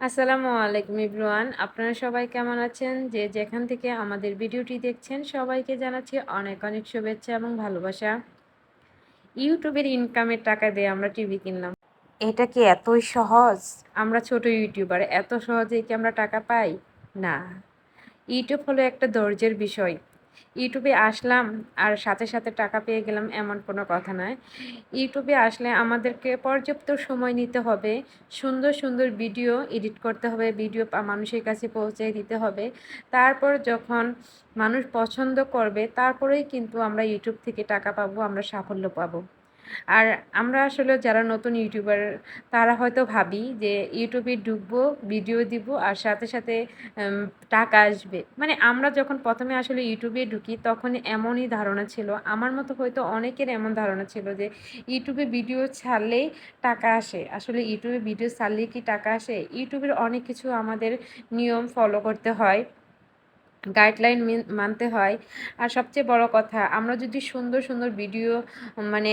আসসালামু আলাইকুম ইব্রুয়ান আপনারা সবাই কেমন আছেন? যে যেখান থেকে আমাদের ভিডিওটি দেখছেন, সবাইকে জানাচ্ছি অনেক অনেক শুভেচ্ছা এবং ভালোবাসা। ইউটিউবের ইনকামের টাকা দিয়ে আমরা টিভি কিনলাম। এটা কি এতই সহজ? আমরা ছোট ইউটিউবার, এত সহজেই কি আমরা টাকা পাই? না। ইউটিউব হলো একটা ধৈর্যের বিষয়। ইউটিউবে আসলাম আর সাথে সাথে টাকা পেয়ে গেলাম এমন কোনো কথা নয়। ইউটিউবে আসলে আমাদেরকে পর্যাপ্ত সময় নিতে হবে, সুন্দর সুন্দর ভিডিও এডিট করতে হবে, ভিডিও মানুষের কাছে পৌঁছে দিতে হবে। তারপর যখন মানুষ পছন্দ করবে, তারপরেই কিন্তু আমরা ইউটিউব থেকে টাকা পাবো, আমরা সাফল্য পাবো। আর আমরা আসলে যারা নতুন ইউটিউবার, তারা হয়তো ভাবি যে ইউটিউবে ঢুকবো, ভিডিও দিব আর সাথে সাথে টাকা আসবে। মানে আমরা যখন প্রথমে আসলে ইউটিউবে ঢুকি, তখন এমনই ধারণা ছিল। আমার মতো হয়তো অনেকের এমন ধারণা ছিল যে ইউটিউবে ভিডিও ছাড়লেই টাকা আসে। আসলে ইউটিউবে ভিডিও ছাড়লেই কি টাকা আসে? ইউটিউবের অনেক কিছু আমাদের নিয়ম ফলো করতে হয়। গাইডলাইন মানতে হয়। আর সবচেয়ে বড় কথা, আমরা যদি সুন্দর সুন্দর ভিডিও মানে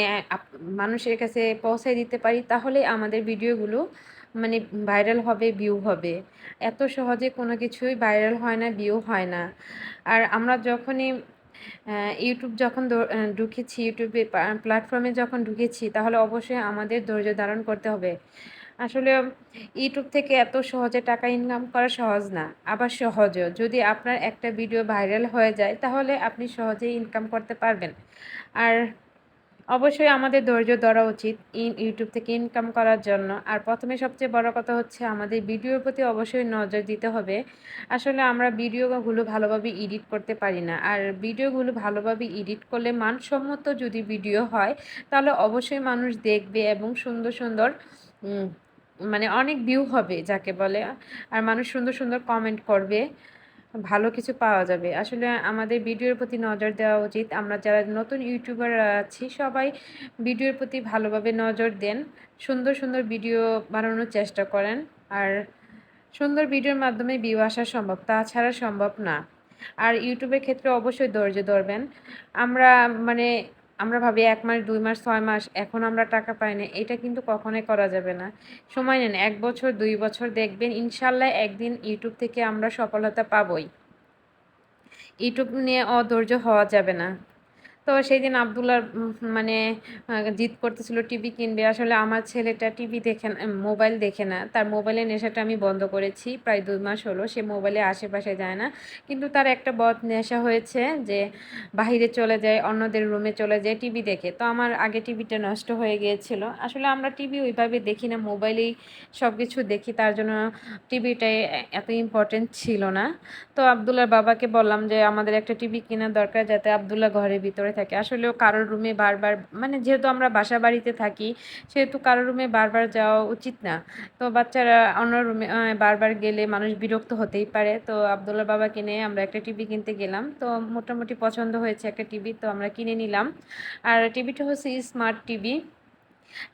মানুষের কাছে পৌঁছায় দিতে পারি, তাহলে আমাদের ভিডিওগুলো মানে ভাইরাল হবে ভিউ হবে। এত সহজে কোনো কিছুই ভাইরাল হয় না ভিউ হয় না। আর আমরা যখনই ইউটিউব যখন ঢুকেছি ইউটিউবে প্ল্যাটফর্মে যখন ঢুকেছি, তাহলে অবশ্যই আমাদের ধৈর্য ধারণ করতে হবে। আসলে ইউটিউব থেকে এত সহজে টাকা ইনকাম করা সহজ না, আবার সহজও। যদি আপনার একটা ভিডিও ভাইরাল হয়ে যায়, তাহলে আপনি সহজেই ইনকাম করতে পারবেন। আর অবশ্যই আমাদের ধৈর্য ধরা উচিত ইন ইউটিউব থেকে ইনকাম করার জন্য। আর প্রথমে সবচেয়ে বড় কথা হচ্ছে আমাদের ভিডিওর প্রতি অবশ্যই নজর দিতে হবে। আসলে আমরা ভিডিওগুলো ভালোভাবে এডিট করতে পারি না। আর ভিডিওগুলো ভালোভাবে এডিট করলে মানসম্মত যদি ভিডিও হয়, তাহলে অবশ্যই মানুষ দেখবে এবং সুন্দর সুন্দর মানে অনেক ভিউ হবে যাকে বলে। আর মানুষ সুন্দর সুন্দর কমেন্ট করবে। ভালো কিছু পাওয়া যাবে। আসলে আমাদের ভিডিওর প্রতি নজর দেওয়া উচিত। আমরা যারা নতুন ইউটিউবার আছি, সবাই ভিডিওর প্রতি ভালোভাবে নজর দেন। সুন্দর সুন্দর ভিডিও বানানোর চেষ্টা করেন। আর সুন্দর ভিডিওর মাধ্যমে ভিউ আসা সম্ভব, তাছাড়া সম্ভব না। আর ইউটিউবের ক্ষেত্রে অবশ্যই ধৈর্য ধরবেন। আমরা মানে আমরা ভাবি এক মাস, দুই মাস, ছয় মাস, এখন আমরা টাকা পাই না। এটা কিন্তু কখনোই করা যাবে না। সময় নেন, এক বছর, দুই বছর দেখবেন ইনশাল্লাহ একদিন ইউটিউব থেকে আমরা সফলতা পাবই। ইউটিউব নিয়ে অধৈর্য হওয়া যাবে না। তো সেই দিন আবদুল্লার মানে জিদ করতেছিল টিভি কিনবে। আসলে আমার ছেলেটা টিভি দেখে মোবাইল দেখে না। তার মোবাইলের নেশাটা আমি বন্ধ করেছি, প্রায় দুই মাস হলো। সে মোবাইলে আশেপাশে যায় না। কিন্তু তার একটা বদ নেশা হয়েছে যে, বাহিরে চলে যায়, অন্যদের রুমে চলে যায়, টিভি দেখে। তো আমার আগে টিভিটা নষ্ট হয়ে গিয়েছিল। আসলে আমরা টিভি ওইভাবে দেখি না, মোবাইলেই সব কিছু দেখি। তার জন্য টিভিটাই এত ইম্পর্টেন্ট ছিল না। তো আবদুল্লার বাবাকে বললাম যে, আমাদের একটা টিভি কেনার দরকার যাতে আবদুল্লাহ ঘরের ভিতরে থাকে। আসলেও কারোর রুমে বারবার মানে যেহেতু আমরা বাসা বাড়িতে থাকি, সেহেতু কারোর রুমে বারবার যাওয়া উচিত না। তো বাচ্চারা অন্য রুমে বারবার গেলে মানুষ বিরক্ত হতেই পারে। তো আবদুল্লাহ বাবা কিনে আমরা একটা টিভি কিনতে গেলাম। তো মোটামুটি পছন্দ হয়েছে একটা টিভি তো আমরা কিনে নিলাম। আর টিভিটা হচ্ছে স্মার্ট টিভি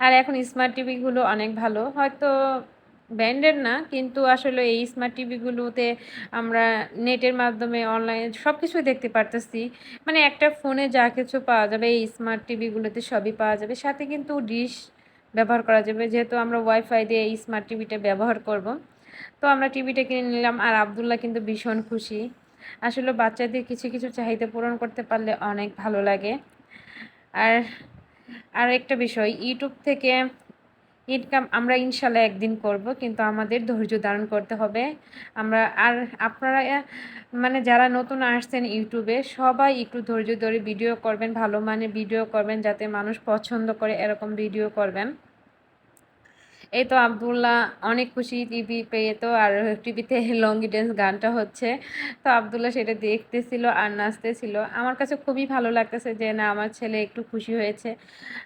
আর এখন স্মার্ট টিভিগুলো অনেক ভালো। হয়তো ব্র্যান্ডের না, কিন্তু আসলে এই স্মার্ট টিভিগুলোতে আমরা নেটের মাধ্যমে অনলাইনে সব কিছুই দেখতে পারতেছি। মানে একটা ফোনে যা কিছু পাওয়া যাবে, এই স্মার্ট টিভিগুলোতে সবই পাওয়া যাবে। সাথে কিন্তু ডিশ ব্যবহার করা যাবে, যেহেতু আমরা ওয়াইফাই দিয়ে এই স্মার্ট টিভিটা ব্যবহার করব। তো আমরা টিভিটা কিনে নিলাম আর আবদুল্লাহ কিন্তু ভীষণ খুশি। আসলে বাচ্চাদের কিছু কিছু চাহিদা পূরণ করতে পারলে অনেক ভালো লাগে। আর আর একটা বিষয় ইউটিউব থেকে ইনকাম আমরা ইনশাল্লাহ একদিন করব, কিন্তু আমাদের ধৈর্য ধারণ করতে হবে। আমরা আর আপনারা মানে যারা নতুন আসছেন ইউটিউবে, সবাই একটু ধৈর্য ধরে ভিডিও করবেন, ভালো মানের ভিডিও করবেন, যাতে মানুষ পছন্দ করে এরকম ভিডিও করবেন। এই তো আবদুল্লাহ, অনেক খুশি টিভি পেয়ে তো, আর টিভিতে লঙ্গি ড্যান্স গানটা হচ্ছে। তো আবদুল্লাহ সেটা দেখতেছিল আর নাচতেছিল। আমার কাছে খুবই ভালো লাগতেছে যে, না, আমার ছেলে একটু খুশি হয়েছে।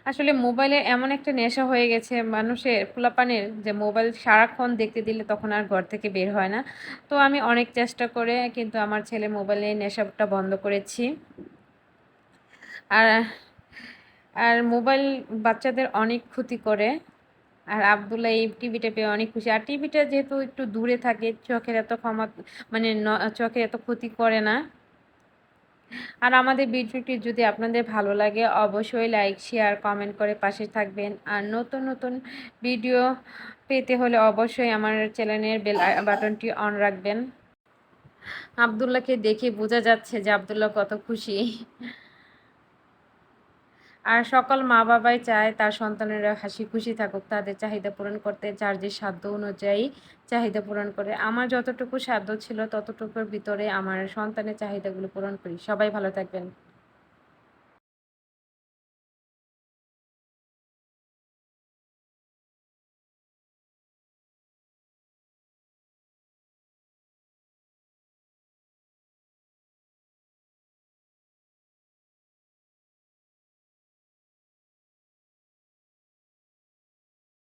আসলে মোবাইলে এমন একটা নেশা হয়ে গেছে, মানুষের ফুলাপানের যে মোবাইল সারাক্ষণ দেখতে দিলে তখন আর ঘর থেকে বের হয় না। তো আমি অনেক চেষ্টা করে কিন্তু আমার ছেলে মোবাইলে নেশাটা বন্ধ করেছি। আর আর মোবাইল বাচ্চাদের অনেক ক্ষতি করে। আর আবদুল্লাহ এই টিভিটা পেয়ে অনেক খুশি। আর টিভিটা যেহেতু একটু দূরে থাকে, চোখের এত ক্ষমা মানে চোখের এত ক্ষতি করে না। আর আমাদের ভিডিওটি যদি আপনাদের ভালো লাগে, অবশ্যই লাইক শেয়ার কমেন্ট করে পাশে থাকবেন। আর নতুন নতুন ভিডিও পেতে হলে অবশ্যই আমার চ্যানেলের বেল বাটনটি অন রাখবেন। আবদুল্লাহকে দেখে বোঝা যাচ্ছে যে আবদুল্লাহ কত খুশি। আর সকল মা বাবাই চায় তার সন্তানেরা হাসি খুশি থাকুক, তাদের চাহিদা পূরণ করতে, যার যে সাধ্য অনুযায়ী চাহিদা পূরণ করে। আমার যতটুকু সাধ্য ছিল, ততটুকুর ভিতরে আমার সন্তানের চাহিদাগুলো পূরণ করি। সবাই ভালো থাকবেন।